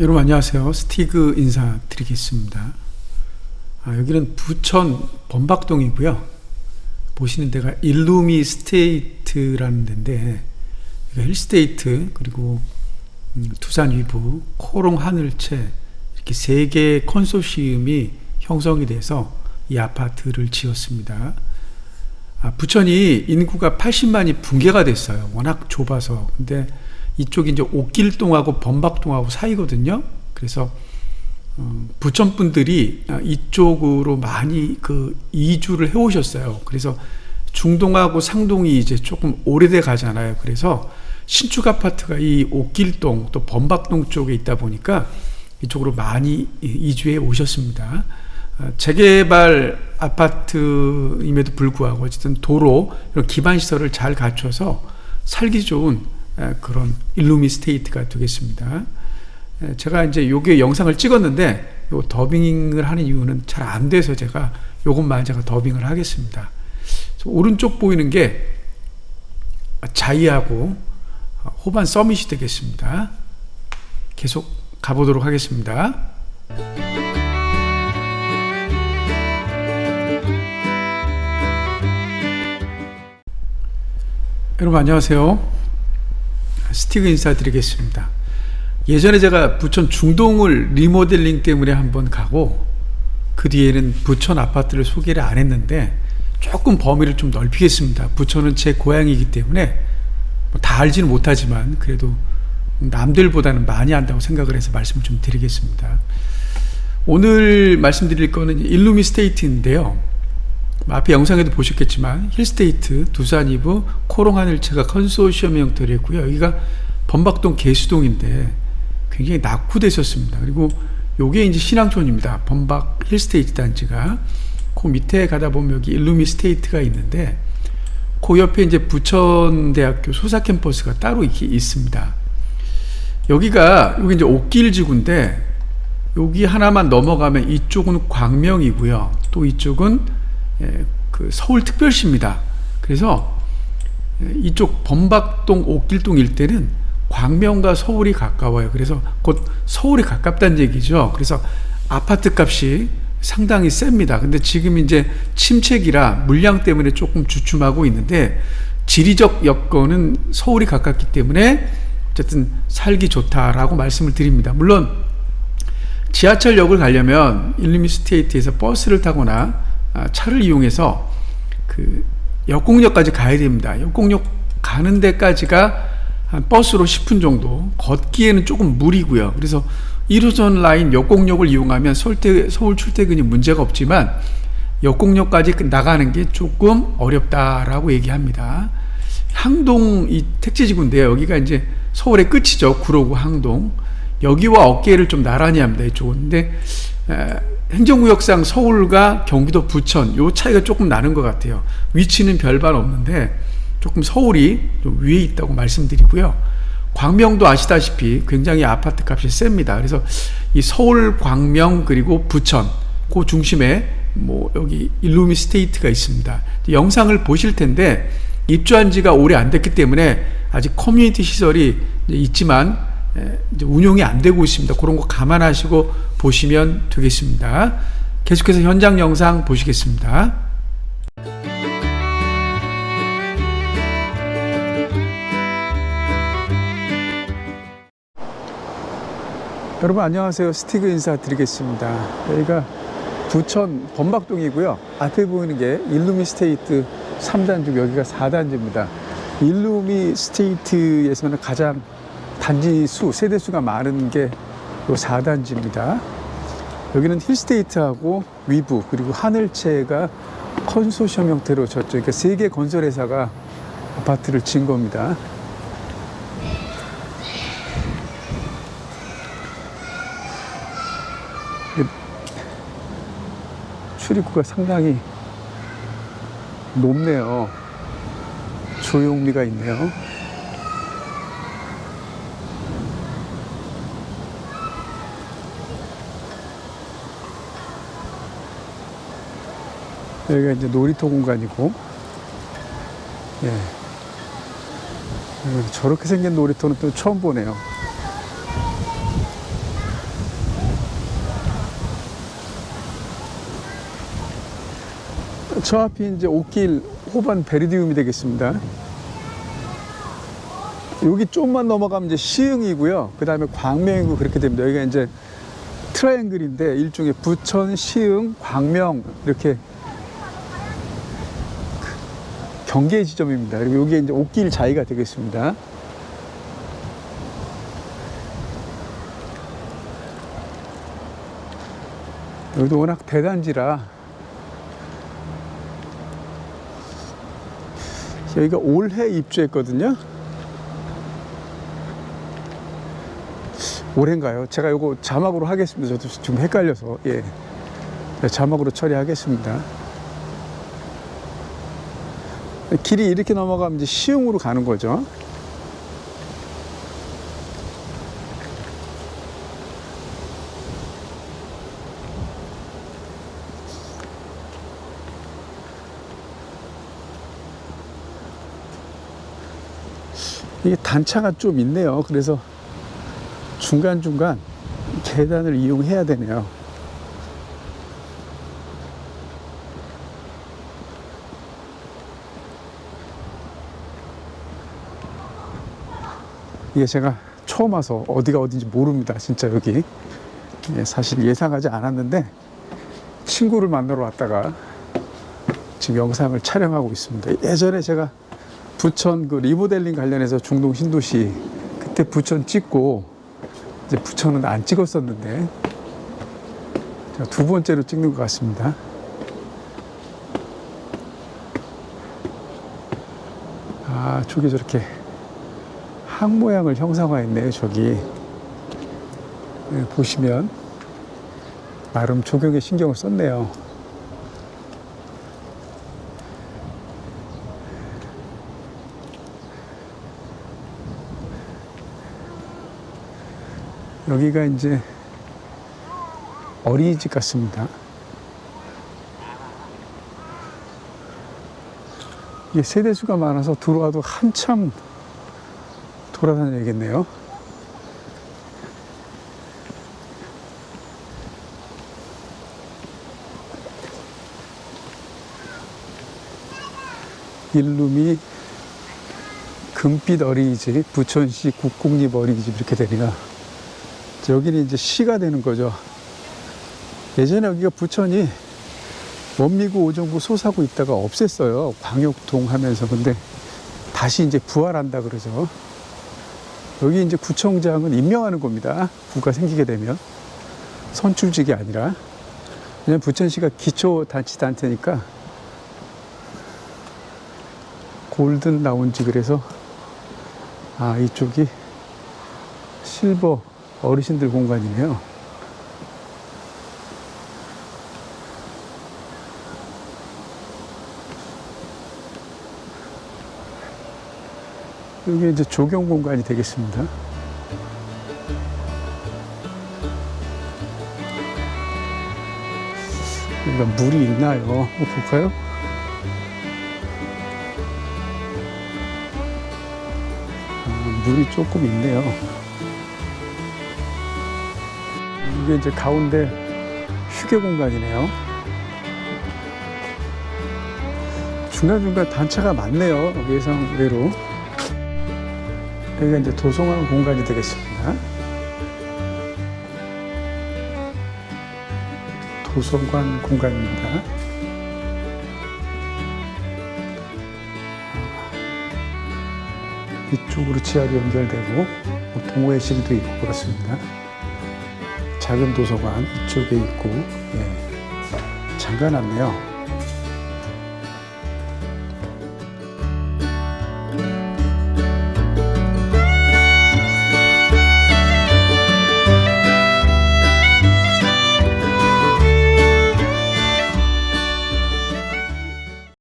여러분 안녕하세요. 스티그 인사드리겠습니다. 아, 여기는 부천 범박동이고요. 보시는 데가 일루미 스테이트라는 데인데 힐스테이트 그리고 음, 두산 위브 코롱 하늘채 이렇게 세개 컨소시엄이 형성이 돼서 이 아파트를 지었습니다. 아, 부천이 인구가 80만이 붕괴가 됐어요. 워낙 좁아서. 근데 이쪽이 이제 옥길동하고 범박동하고 사이거든요. 그래서 어, 부천 분들이 이쪽으로 많이 그 이주를 해 오셨어요. 그래서 중동하고 상동이 이제 조금 오래돼 가잖아요. 그래서 신축 아파트가 이 옥길동 또 범박동 쪽에 있다 보니까 이쪽으로 많이 이주해 오셨습니다. 어, 재개발 아파트임에도 불구하고 어쨌든 도로 이런 기반 시설을 잘 갖춰서 살기 좋은 그런 일루미 스테이트가 되겠습니다. 제가 이제 요게 영상을 찍었는데 요 더빙을 하는 이유는 잘 안 돼서 제가 요것만 제가 더빙을 하겠습니다. 오른쪽 보이는 게 자이하고 호반 서밋이 되겠습니다. 계속 가보도록 하겠습니다. 여러분 안녕하세요. 스티그 인사드리겠습니다. 예전에 제가 부천 중동을 리모델링 때문에 한번 가고 그 뒤에는 부천 아파트를 소개를 안 했는데 조금 범위를 좀 넓히겠습니다. 부천은 제 고향이기 때문에 뭐다 알지는 못하지만 그래도 남들보다는 많이 안다고 생각을 해서 말씀을 좀 드리겠습니다. 오늘 말씀드릴 거는 일루미 스테이트인데요. 앞에 영상에도 보셨겠지만 힐스테이트, 두산이브, 코롱하늘채가 컨소시엄 형태로 했고요. 여기가 범박동 개수동인데 굉장히 낙후됐었습니다. 그리고 요게 이제 신앙촌입니다. 범박 힐스테이트 단지가 그 밑에 가다 보면 여기 일루미 스테이트가 있는데 그 옆에 이제 부천대학교 소사 캠퍼스가 따로 이렇게 있습니다. 여기가 여기 이제 옥길 지구인데 여기 하나만 넘어가면 이쪽은 광명이고요. 또 이쪽은 예, 그 서울특별시입니다. 그래서 예, 이쪽 범박동 옥길동 일대는 광명과 서울이 가까워요. 그래서 곧 서울이 가깝다는 얘기죠. 그래서 아파트 값이 상당히 셉니다. 근데 지금 이제 침체기라 물량 때문에 조금 주춤하고 있는데 지리적 여건은 서울이 가깝기 때문에 어쨌든 살기 좋다라고 말씀을 드립니다. 물론 지하철역을 가려면 일루미스테이트에서 버스를 타거나 아, 차를 이용해서 그 역공역까지 가야 됩니다. 역공역 가는 데까지가 한 버스로 10분 정도, 걷기에는 조금 무리고요. 그래서 1호선 라인 역공역을 이용하면 서울 출퇴근이 문제가 없지만 역공역까지 나가는 게 조금 어렵다라고 얘기합니다. 항동 이 택지지구인데요. 여기가 이제 서울의 끝이죠. 구로구 항동. 여기와 어깨를 좀 나란히 합니다. 이쪽은. 근데 행정구역상 서울과 경기도 부천 요 차이가 조금 나는 것 같아요. 위치는 별반 없는데 조금 서울이 좀 위에 있다고 말씀드리고요. 광명도 아시다시피 굉장히 아파트 값이 셉니다. 그래서 이 서울, 광명 그리고 부천 그 중심에 뭐 여기 일루미 스테이트가 있습니다. 영상을 보실 텐데 입주한 지가 오래 안 됐기 때문에 아직 커뮤니티 시설이 있지만 운용이 안 되고 있습니다. 그런 거 감안하시고 보시면 되겠습니다. 계속해서 현장 영상 보시겠습니다. 여러분 안녕하세요. 스티그 인사 드리겠습니다. 여기가 부천 범박동이고요. 앞에 보이는 게 일루미 스테이트 3단지, 여기가 4단지입니다. 일루미 스테이트에서는 가장 단지 수, 세대 수가 많은 게 요 4단지입니다. 여기는 힐스테이트하고 위브 그리고 하늘채가 컨소시엄 형태로 저쪽 그러니까 세개 건설회사가 아파트를 진 겁니다. 출입구가 상당히 높네요. 조용미가 있네요. 여기가 이제 놀이터 공간이고, 예. 저렇게 생긴 놀이터는 또 처음 보네요. 저 앞이 이제 옥길 호반 베르디움이 되겠습니다. 여기 좀만 넘어가면 이제 시흥이고요. 그 다음에 광명이고 그렇게 됩니다. 여기가 이제 트라이앵글인데 일종의 부천, 시흥, 광명 이렇게 경계 지점입니다. 그리고 여기 이제 옷길 자리가 되겠습니다. 여기도 워낙 대단지라 여기가 올해 입주했거든요. 올해인가요? 제가 이거 자막으로 하겠습니다. 저도 좀 헷갈려서 예 네, 자막으로 처리하겠습니다. 길이 이렇게 넘어가면 이제 시흥으로 가는 거죠. 이게 단차가 좀 있네요. 그래서 중간중간 계단을 이용해야 되네요. 이게 제가 처음 와서 어디가 어딘지 모릅니다. 진짜 여기. 예, 사실 예상하지 않았는데 친구를 만나러 왔다가 지금 영상을 촬영하고 있습니다. 예전에 제가 부천 그 리모델링 관련해서 중동 신도시 그때 부천 찍고 이제 부천은 안 찍었었는데 제가 두 번째로 찍는 것 같습니다. 아, 저기 저렇게 항 모양을 형상화했네요. 저기 네, 보시면 나름 조경에 신경을 썼네요. 여기가 이제 어린이집 같습니다. 이게 세대수가 많아서 들어와도 한참 돌아다녀야겠네요. 일룸이 금빛 어린이집, 부천시 국공립 어린이집 이렇게 되네요. 여기는 이제 시가 되는 거죠. 예전에 여기가 부천이 원미구 오정구 소사구 있다가 없앴어요. 광역동 하면서. 근데 다시 이제 부활한다 그러죠. 여기 이제 구청장은 임명하는 겁니다. 구가 생기게 되면. 선출직이 아니라. 왜냐면 부천시가 기초단체단체니까 골든 라운지 그래서 아 이쪽이 실버 어르신들 공간이네요. 여기 이제 조경 공간이 되겠습니다. 여기가 물이 있나요? 한번 볼까요? 아, 물이 조금 있네요. 이게 이제 가운데 휴게 공간이네요. 중간중간 단차가 많네요. 예상외로. 여기가 이제 도서관 공간이 되겠습니다. 도서관 공간입니다. 이쪽으로 지하로 연결되고 뭐 동호회실도 있고 그렇습니다. 작은 도서관 이쪽에 있고 예. 잠가놨네요.